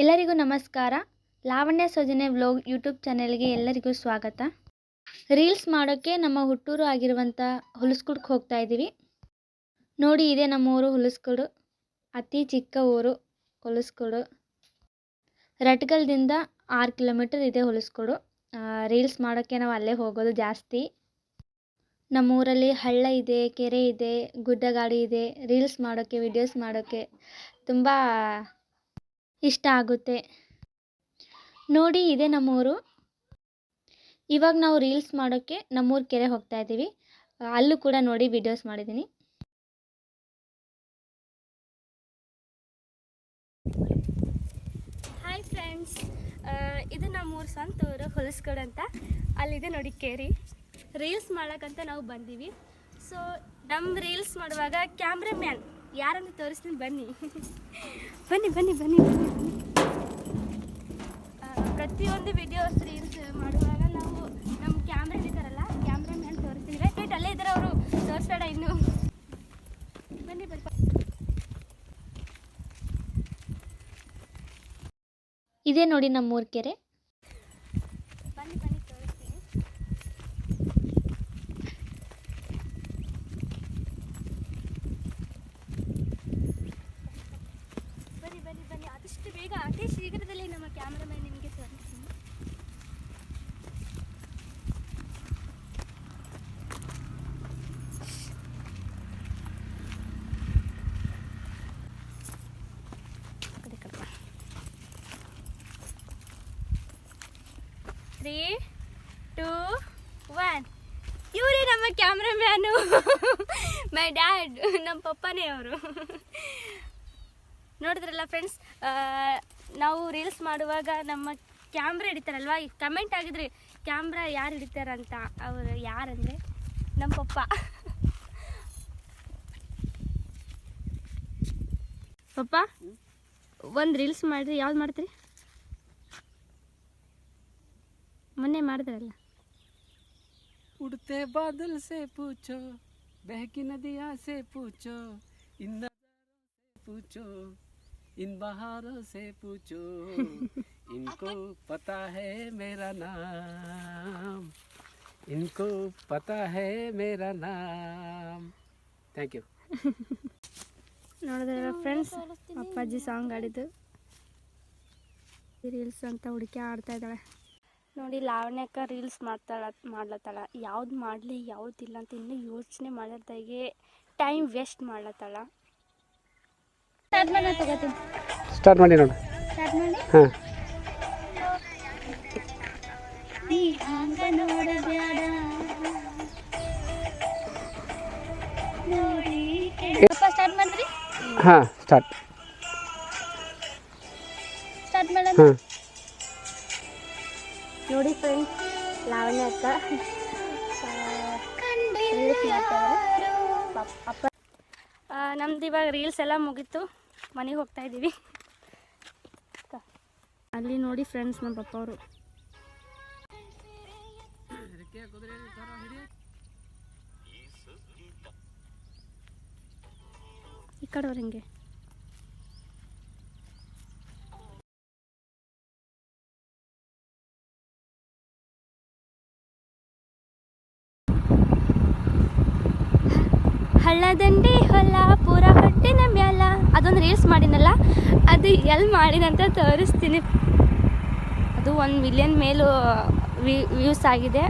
ಎಲ್ಲರಿಗೂ ನಮಸ್ಕಾರ. Lavanya ಸೋಜನೆ vlog YouTube ಚಾನೆಲ್ಗೆ ಎಲ್ಲರಿಗೂ ಸ್ವಾಗತ. ರೀಲ್ಸ್ ಮಾಡೋಕ್ಕೆ ನಮ್ಮ ಹುಟ್ಟೂರು ಆಗಿರುವಂಥ ಹುಲಸ್ಕುಡ್ಗೆ ಹೋಗ್ತಾ ಇದ್ದೀವಿ. ನೋಡಿ, ಇದೆ ನಮ್ಮ ಊರು ಹುಲಸ್ಕುಡು. ಅತಿ ಚಿಕ್ಕ ಊರು ಹುಲಸ್ಕುಡು. ರಟ್ಗಲ್ದಿಂದ ಆರು ಕಿಲೋಮೀಟರ್ ಇದೆ ಹುಲಸ್ಕುಡು. ರೀಲ್ಸ್ ಮಾಡೋಕ್ಕೆ ನಾವು ಅಲ್ಲೇ ಹೋಗೋದು ಜಾಸ್ತಿ. ನಮ್ಮ ಊರಲ್ಲಿ ಹಳ್ಳ ಇದೆ, ಕೆರೆ ಇದೆ, ಗುಡ್ಡಗಾಡಿ ಇದೆ. ರೀಲ್ಸ್ ಮಾಡೋಕ್ಕೆ, ವಿಡಿಯೋಸ್ ಮಾಡೋಕ್ಕೆ ತುಂಬ ಇಷ್ಟ ಆಗುತ್ತೆ. ನೋಡಿ ಇದೆ ನಮ್ಮೂರು. ಇವಾಗ ನಾವು ರೀಲ್ಸ್ ಮಾಡೋಕ್ಕೆ ನಮ್ಮೂರು ಕೆರೆ ಹೋಗ್ತಾ ಇದ್ದೀವಿ. ಅಲ್ಲೂ ಕೂಡ ನೋಡಿ ವಿಡಿಯೋಸ್ ಮಾಡಿದ್ದೀನಿ. ಹಾಯ್ ಫ್ರೆಂಡ್ಸ್ ಇದು ನಮ್ಮೂರು ಸ್ವಂತ ಊರು ಅಂತ. ಅಲ್ಲಿದೆ ನೋಡಿ ಕೇರಿ. ರೀಲ್ಸ್ ಮಾಡೋಕ್ಕಂತ ನಾವು ಬಂದೀವಿ. ಸೊ ನಮ್ಮ ರೀಲ್ಸ್ ಮಾಡುವಾಗ ಕ್ಯಾಮ್ರಾಮ್ಯಾನ್ ಯಾರನ್ನು ತೋರಿಸ್ತೀನಿ ಬನ್ನಿ. ಬನ್ನಿ ಬನ್ನಿ ಬನ್ನಿ ಬನ್ನಿ. ಪ್ರತಿಯೊಂದು ವಿಡಿಯೋಸ್ ರೀಲ್ಸ್ ಮಾಡುವಾಗ ನಾವು ನಮ್ಮ ಕ್ಯಾಮ್ರಾ ಇದ್ದಾರಲ್ಲ ಕ್ಯಾಮ್ರಾಮ್ಯಾನ್ ತೋರಿಸ್ತೀನಿ ರೈಟ್ ರೈಟ್ ಅಲ್ಲೇ ಇದ್ದಾರೆ ಅವರು ತೋರಿಸ್ಬೇಡ ಇನ್ನು. ಬನ್ನಿ ಬರ್ಬ ಇದೇ ನೋಡಿ ನಮ್ಮೂರ ಕೆರೆ ಬನ್ನಿ ಬನ್ನಿ ತೋರಿಸ್ತೀನಿ ಬನ್ನಿ ಬನ್ನಿ ಬನ್ನಿ ಆದಷ್ಟು ಬೇಗ ಅತಿ ಶೀಘ್ರದಲ್ಲಿ ನಮ್ಮ ಕ್ಯಾಮ್ರಾಮನ್ ನಿಮಗೆ ತೋರಿಸ್ತೀನಿ ಕಡೆ ಕಡೆ ಬಾ. ತ್ರೀ ಟೂ ಒನ್ ಇವರೇ ನಮ್ಮ ಕ್ಯಾಮ್ರಾಮ್ಯಾನು ಮೈ ಡ್ಯಾಡ್ ನಮ್ಮ ಪಪ್ಪನೇ ಅವರು. ನೋಡಿದ್ರಲ್ಲ ಫ್ರೆಂಡ್ಸ್ ನಾವು ರೀಲ್ಸ್ ಮಾಡುವಾಗ ನಮ್ಮ ಕ್ಯಾಮ್ರಾ ಹಿಡಿತಾರಲ್ವಾ? ಈಗ ಕಮೆಂಟ್ ಆಗಿದ್ರಿ ಕ್ಯಾಮ್ರಾ ಯಾರು ಹಿಡಿತಾರಂತ ಅವರು ಯಾರಂದರೆ ನಮ್ಮ ಪಪ್ಪ. ಪಪ್ಪ, ಒಂದು ರೀಲ್ಸ್ ಮಾಡಿರಿ ಯಾವ್ದು ಮಾಡ್ತೀರಿ? ಮೊನ್ನೆ ಮಾಡಿದ್ರಲ್ಲ? ಉಡ್ತೆ ಬಾದಲ್ ಸೇ ಪೂಚೋ ಬೆಹಕಿ ನದಿಯಾ ಸೆ ಪೂಚೋ ಇಂದ ಪೂಚೋ ಇನ್ ಬಹಾರೋ ಸೇ ಪೂಚೋ ಇನ್ಕೋ ಪತಾ ಹೇ ಮೇರಾ ನಾಮ್ ಇನ್ಕೋ ಪತಾ ಹೇ ಮೇರಾ ನಾಮ್. ಥ್ಯಾಂಕ್ ಯು ನೋಡಿದ್ರೆ ಫ್ರೆಂಡ್ಸ್ ಅಪ್ಪಾಜಿ ಸಾಂಗ್ ಆಡಿದ್ದು ರೀಲ್ಸ್ ಅಂತ ಹುಡುಕಿ ಆಡ್ತಾ ಇದ್ದಾಳೆ. ನೋಡಿ ಲಾವಣ್ಯಕ್ಕ ರೀಲ್ಸ್ ಮಾಡ್ತಾಳ ಮಾಡ್ಲತ್ತಾಳ. ಯಾವ್ದು ಮಾಡಲಿ ಯಾವ್ದಿಲ್ಲ ಅಂತ ಇನ್ನೂ ಯೋಚನೆ ಮಾಡಿದಾಗೆ ಟೈಮ್ ವೇಸ್ಟ್ ಮಾಡ್ಲತ್ತಾಳ. ಸ್ಟಾರ್ಟ್ ಮಾಡಿ ನೋಡಿ. ಹಾಂ. ಹಾಂ ಸ್ಟಾರ್ಟ್ ಹಾಂ. ನೋಡಿ ಫ್ರೆಂಡ್ಸ್ ಲಾವಣ್ಯ ಅಕ್ಕ. ಅಪ್ಪ ನಮ್ದು ಇವಾಗ ರೀಲ್ಸ್ ಎಲ್ಲ ಮುಗೀತು. ಮನೆಗೆ ಹೋಗ್ತಾ ಇದ್ದೀವಿ ಅಲ್ಲಿ ನೋಡಿ ಫ್ರೆಂಡ್ಸ್ ನಮ್ಮ ಪಪ್ಪ ಅವರು. ಈ ಕಡೆ ಅವ್ರು ಹಿಂಗೆ? ಹಳ್ಳದಂಡಿ ಹೊಲ, ಪೂರ ಹೊಟ್ಟಿನ ಮ್ಯಾಲ. ಅದೊಂದು ರೀಲ್ಸ್ ಮಾಡಿನಲ್ಲ? ಅದು ಎಲ್ಲಿ ಮಾಡಿದಂತ ತೋರಿಸ್ತೀನಿ. ಅದು ಒಂದು ಮಿಲಿಯನ್ ಮೇಲೂ ವ್ಯೂಸ್ ಆಗಿದೆ.